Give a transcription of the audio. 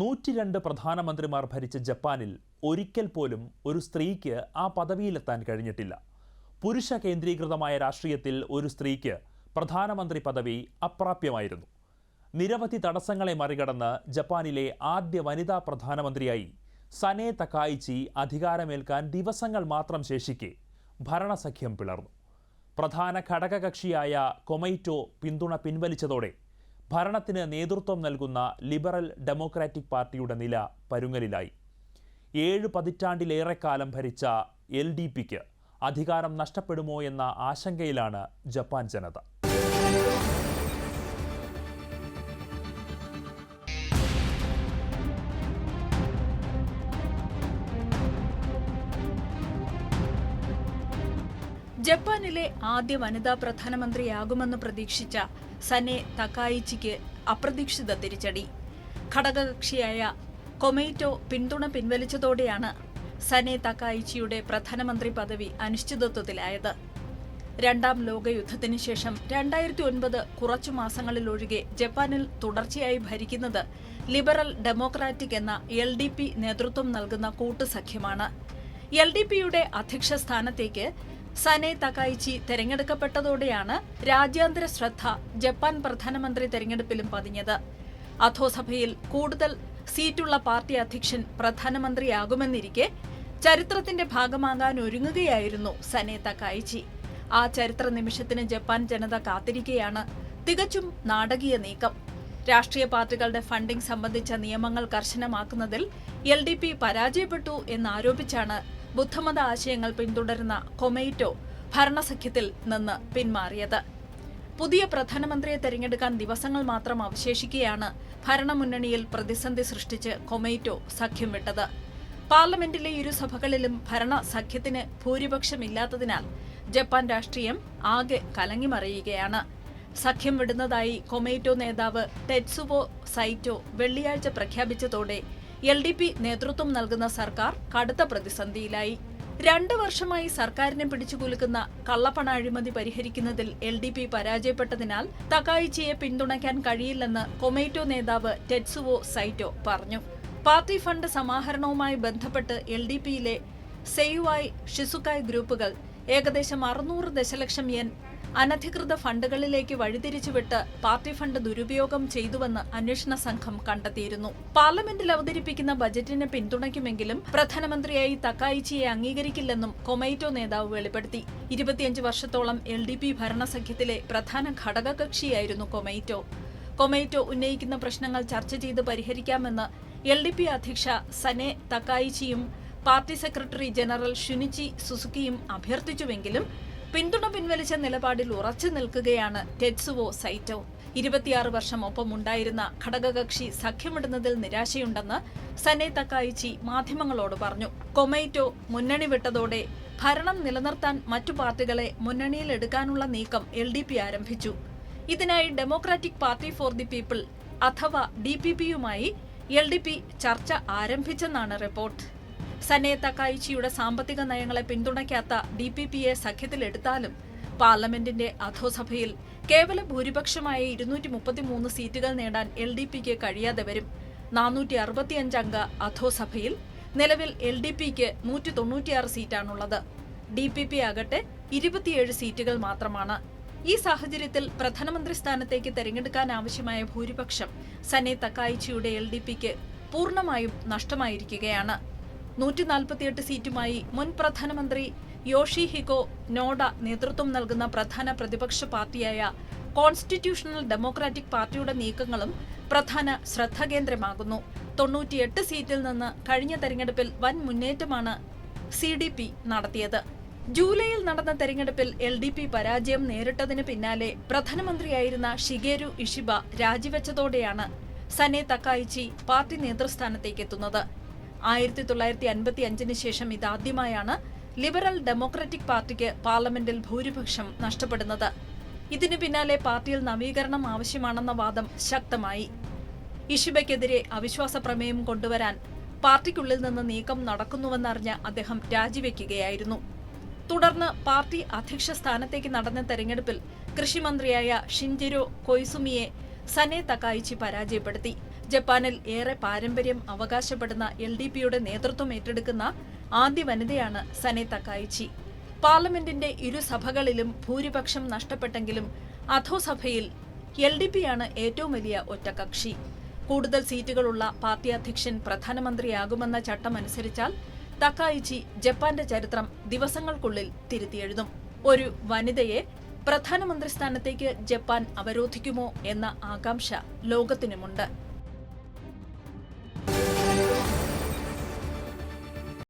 നൂറ്റിരണ്ട് പ്രധാനമന്ത്രിമാർ ഭരിച്ച ജപ്പാനിൽ ഒരിക്കൽ പോലും ഒരു സ്ത്രീക്ക് ആ പദവിയിലെത്താൻ കഴിഞ്ഞിട്ടില്ല. പുരുഷ കേന്ദ്രീകൃതമായ രാഷ്ട്രീയത്തിൽ ഒരു സ്ത്രീക്ക് പ്രധാനമന്ത്രി പദവി അപ്രാപ്യമായിരുന്നു. നിരവധി തടസ്സങ്ങളെ മറികടന്ന് ജപ്പാനിലെ ആദ്യ വനിതാ പ്രധാനമന്ത്രിയായി സനെ തക്കായിച്ചി അധികാരമേൽക്കാൻ ദിവസങ്ങൾ മാത്രം ശേഷിക്കെ ഭരണസഖ്യം പിളർന്നു. പ്രധാന ഘടകകക്ഷിയായ കൊമൈറ്റോ പിന്തുണ പിൻവലിച്ചതോടെ ഭരണത്തിന് നേതൃത്വം നൽകുന്ന ലിബറൽ ഡെമോക്രാറ്റിക് പാർട്ടിയുടെ നില പരുങ്ങലിലായി. ഏഴ് പതിറ്റാണ്ടിലേറെക്കാലം ഭരിച്ച എൽ ഡി പിക്ക് അധികാരം നഷ്ടപ്പെടുമോ എന്ന ആശങ്കയിലാണ് ജപ്പാൻ ജനത. ജപ്പാനിലെ ആദ്യ വനിതാ പ്രധാനമന്ത്രിയാകുമെന്ന് പ്രതീക്ഷിച്ച സനെ തക്കായിച്ചിക്ക് അപ്രതീക്ഷിത തിരിച്ചടി. ഘടകകക്ഷിയായ കൊമൈറ്റോ പിന്തുണ പിൻവലിച്ചതോടെയാണ് സനെ തക്കായിച്ചിയുടെ പ്രധാനമന്ത്രി പദവി അനിശ്ചിതത്വത്തിലായത്. രണ്ടാം ലോകയുദ്ധത്തിന് ശേഷം രണ്ടായിരത്തി ഒൻപത് കുറച്ചു മാസങ്ങളിലൊഴികെ ജപ്പാനിൽ തുടർച്ചയായി ഭരിക്കുന്നത് ലിബറൽ ഡെമോക്രാറ്റിക് എന്ന എൽ ഡി പി നേതൃത്വം നൽകുന്ന കൂട്ടുസഖ്യമാണ്. എൽ ഡി പിയുടെ അധ്യക്ഷ സ്ഥാനത്തേക്ക് സനെ തകായിച്ചി തെരഞ്ഞെടുക്കപ്പെട്ടതോടെയാണ് രാജ്യാന്തര ശ്രദ്ധ ജപ്പാൻ പ്രധാനമന്ത്രി തെരഞ്ഞെടുപ്പിലും പതിഞ്ഞത്. അധോസഭയിൽ കൂടുതൽ സീറ്റുള്ള പാർട്ടി അധ്യക്ഷൻ പ്രധാനമന്ത്രിയാകുമെന്നിരിക്കെ ചരിത്രത്തിന്റെ ഭാഗമാകാൻ ഒരുങ്ങുകയായിരുന്നു സനെ തകായിച്ചി ആ ചരിത്ര നിമിഷത്തിന് ജപ്പാൻ ജനത കാത്തിരിക്കെയാണ് തികച്ചും നാടകീയ നീക്കം. രാഷ്ട്രീയ പാർട്ടികളുടെ ഫണ്ടിംഗ് സംബന്ധിച്ച നിയമങ്ങൾ കർശനമാക്കുന്നതിൽ എൽ ഡി പി പരാജയപ്പെട്ടു എന്നാരോപിച്ചാണ് ബുദ്ധമത ആശയങ്ങൾ പിന്തുടരുന്ന കൊമൈറ്റോ ഭരണസഖ്യത്തിൽ നിന്ന് പിന്മാറിയത്. പുതിയ പ്രധാനമന്ത്രിയെ തെരഞ്ഞെടുക്കാൻ ദിവസങ്ങൾ മാത്രം അവശേഷിക്കെയാണ് ഭരണമുന്നണിയിൽ പ്രതിസന്ധി സൃഷ്ടിച്ച് കൊമൈറ്റോ സഖ്യം വിട്ടത്. പാർലമെന്റിലെ ഇരുസഭകളിലും ഭരണ സഖ്യത്തിന് ഭൂരിപക്ഷമില്ലാത്തതിനാൽ ജപ്പാൻ രാഷ്ട്രീയം ആകെ കലങ്ങിമറിയുകയാണ്. സഖ്യം വിടുന്നതായി കൊമൈറ്റോ നേതാവ് ടെറ്റ്സുവോ സൈറ്റോ വെള്ളിയാഴ്ച പ്രഖ്യാപിച്ചതോടെ എൽ ഡി പി നേതൃത്വം നൽകുന്ന സർക്കാർ കടുത്ത പ്രതിസന്ധിയിലായി. രണ്ടു വർഷമായി സർക്കാരിനെ പിടിച്ചുകുലുക്കുന്ന കള്ളപ്പണ അഴിമതി പരിഹരിക്കുന്നതിൽ എൽ ഡി പി പരാജയപ്പെട്ടതിനാൽ തകായിച്ചിയെ പിന്തുണയ്ക്കാൻ കഴിയില്ലെന്ന് കൊമേറ്റോ നേതാവ് ടെറ്റ്സുവോ സൈറ്റോ പറഞ്ഞു. പാർട്ടി ഫണ്ട് സമാഹരണവുമായി ബന്ധപ്പെട്ട് എൽ ഡി പിയിലെ സെയുവായ് ഷിസുക്കായ് ഗ്രൂപ്പുകൾ ഏകദേശം അറുന്നൂറ് ദശലക്ഷം യെൻ അനധികൃത ഫണ്ടുകളിലേക്ക് വഴിതിരിച്ചുവിട്ട് പാർട്ടി ഫണ്ട് ദുരുപയോഗം ചെയ്തുവെന്ന് അന്വേഷണ സംഘം കണ്ടെത്തിയിരുന്നു. പാർലമെന്റിൽ അവതരിപ്പിക്കുന്ന ബജറ്റിനെ പിന്തുണയ്ക്കുമെങ്കിലും പ്രധാനമന്ത്രിയായി തക്കായിച്ചിയെ അംഗീകരിക്കില്ലെന്നും കൊമൈറ്റോ നേതാവ് വെളിപ്പെടുത്തി. ഇരുപത്തിയഞ്ച് വർഷത്തോളം എൽ ഡി പി ഭരണസഖ്യത്തിലെ പ്രധാന ഘടകകക്ഷിയായിരുന്നു കൊമൈറ്റോ. കൊമൈറ്റോ ഉന്നയിക്കുന്ന പ്രശ്നങ്ങൾ ചർച്ച ചെയ്ത് പരിഹരിക്കാമെന്ന് എൽ ഡി പി അധ്യക്ഷ സനെ തക്കായിച്ചിയും പാർട്ടി സെക്രട്ടറി ജനറൽ ഷുനിച്ചി സുസുക്കിയും അഭ്യർത്ഥിച്ചുവെങ്കിലും പിന്തുണ പിൻവലിച്ച നിലപാടിൽ ഉറച്ചു നിൽക്കുകയാണ് ടെറ്റ്സുവോ സൈറ്റോ. ഇരുപത്തിയാറ് വർഷം ഒപ്പമുണ്ടായിരുന്ന ഘടകകക്ഷി സഖ്യമിടുന്നതിൽ നിരാശയുണ്ടെന്ന് സനെ തക്കായിച്ചി മാധ്യമങ്ങളോട് പറഞ്ഞു. കൊമൈറ്റോ മുന്നണി വിട്ടതോടെ ഭരണം നിലനിർത്താൻ മറ്റു പാർട്ടികളെ മുന്നണിയിലെടുക്കാനുള്ള നീക്കം എൽ ഡി പി ആരംഭിച്ചു. ഇതിനായി democratic party for the people അഥവാ ഡി പി പിയുമായി എൽ ഡി പി ചർച്ച ആരംഭിച്ചെന്നാണ് റിപ്പോർട്ട്. സനെ തക്കായിച്ചിയുടെ സാമ്പത്തിക നയങ്ങളെ പിന്തുണയ്ക്കാത്ത ഡി പി പിയെ സഖ്യത്തിലെടുത്താലും പാർലമെന്റിന്റെ അധോസഭയിൽ കേവല ഭൂരിപക്ഷമായ ഇരുന്നൂറ്റി മുപ്പത്തിമൂന്ന് സീറ്റുകൾ നേടാൻ എൽ ഡി പിക്ക് കഴിയാതെ വരും. നാനൂറ്റി അറുപത്തിയഞ്ച് അംഗ അധോസഭയിൽ നിലവിൽ എൽ ഡി പിക്ക് നൂറ്റി തൊണ്ണൂറ്റിയാറ് സീറ്റാണുള്ളത്. ഡി പി പി ആകട്ടെ ഇരുപത്തിയേഴ് സീറ്റുകൾ മാത്രമാണ്. ഈ സാഹചര്യത്തിൽ പ്രധാനമന്ത്രി സ്ഥാനത്തേക്ക് തെരഞ്ഞെടുക്കാൻ ആവശ്യമായ ഭൂരിപക്ഷം സനെ തക്കായിച്ചിയുടെ എൽ ഡി പിക്ക് പൂർണമായും നഷ്ടമായിരിക്കുകയാണ്. നൂറ്റി നാൽപ്പത്തിയെട്ട് സീറ്റുമായി മുൻ പ്രധാനമന്ത്രി യോഷി ഹിഗോ നോഡ നേതൃത്വം നൽകുന്ന പ്രധാന പ്രതിപക്ഷ പാർട്ടിയായ കോൺസ്റ്റിറ്റ്യൂഷണൽ ഡെമോക്രാറ്റിക് പാർട്ടിയുടെ നീക്കങ്ങളും പ്രധാന ശ്രദ്ധാകേന്ദ്രമാകുന്നു. തൊണ്ണൂറ്റിയെട്ട് സീറ്റിൽ നിന്ന് കഴിഞ്ഞ തെരഞ്ഞെടുപ്പിൽ വൻ മുന്നേറ്റമാണ് സി ഡി പി നടത്തിയത്. ജൂലൈയിൽ നടന്ന തെരഞ്ഞെടുപ്പിൽ എൽ ഡി പി പരാജയം നേരിട്ടതിന് പിന്നാലെ പ്രധാനമന്ത്രിയായിരുന്ന ഷിഗേരു ഇഷിബ രാജിവെച്ചതോടെയാണ് സനെ തക്കായിച്ചി പാർട്ടി നേതൃസ്ഥാനത്തേക്ക് എത്തുന്നത്. ആയിരത്തി തൊള്ളായിരത്തി അൻപത്തി അഞ്ചിന് ശേഷം ഇതാദ്യമായാണ് ലിബറൽ ഡെമോക്രാറ്റിക് പാർട്ടിക്ക് പാർലമെന്റിൽ ഭൂരിപക്ഷം നഷ്ടപ്പെടുന്നത്. ഇതിനു പിന്നാലെ പാർട്ടിയിൽ നവീകരണം ആവശ്യമാണെന്ന വാദം ശക്തമായി. ഇഷിബയ്ക്കെതിരെ അവിശ്വാസ പ്രമേയം കൊണ്ടുവരാൻ പാർട്ടിക്കുള്ളിൽ നിന്ന് നീക്കം നടക്കുന്നുവെന്നറിഞ്ഞ അദ്ദേഹം രാജിവെക്കുകയായിരുന്നു. തുടർന്ന് പാർട്ടി അധ്യക്ഷ സ്ഥാനത്തേക്ക് നടന്ന തെരഞ്ഞെടുപ്പിൽ കൃഷിമന്ത്രിയായ ഷിൻജിരോ കൊയ്സുമിയെ സനെ തക്കായിച്ചി പരാജയപ്പെടുത്തി. ജപ്പാനിൽ ഏറെ പാരമ്പര്യം അവകാശപ്പെടുന്ന എൽ ഡി പിയുടെ നേതൃത്വം ഏറ്റെടുക്കുന്ന ആദ്യ വനിതയാണ് സനെ തക്കായിച്ചി പാർലമെന്റിന്റെ ഇരുസഭകളിലും ഭൂരിപക്ഷം നഷ്ടപ്പെട്ടെങ്കിലും അധോസഭയിൽ എൽ ഡി പിയാണ് ഏറ്റവും വലിയ ഒറ്റകക്ഷി. കൂടുതൽ സീറ്റുകളുള്ള പാർട്ടി അധ്യക്ഷൻ പ്രധാനമന്ത്രിയാകുമെന്ന ചട്ടമനുസരിച്ചാൽ തക്കായിച്ചി ജപ്പാന്റെ ചരിത്രം ദിവസങ്ങൾക്കുള്ളിൽ തിരുത്തിയെഴുതും. ഒരു വനിതയെ പ്രധാനമന്ത്രി സ്ഥാനത്തേക്ക് ജപ്പാൻ അവരോധിക്കുമോ എന്ന ആകാംക്ഷ ലോകത്തിനുമുണ്ട്.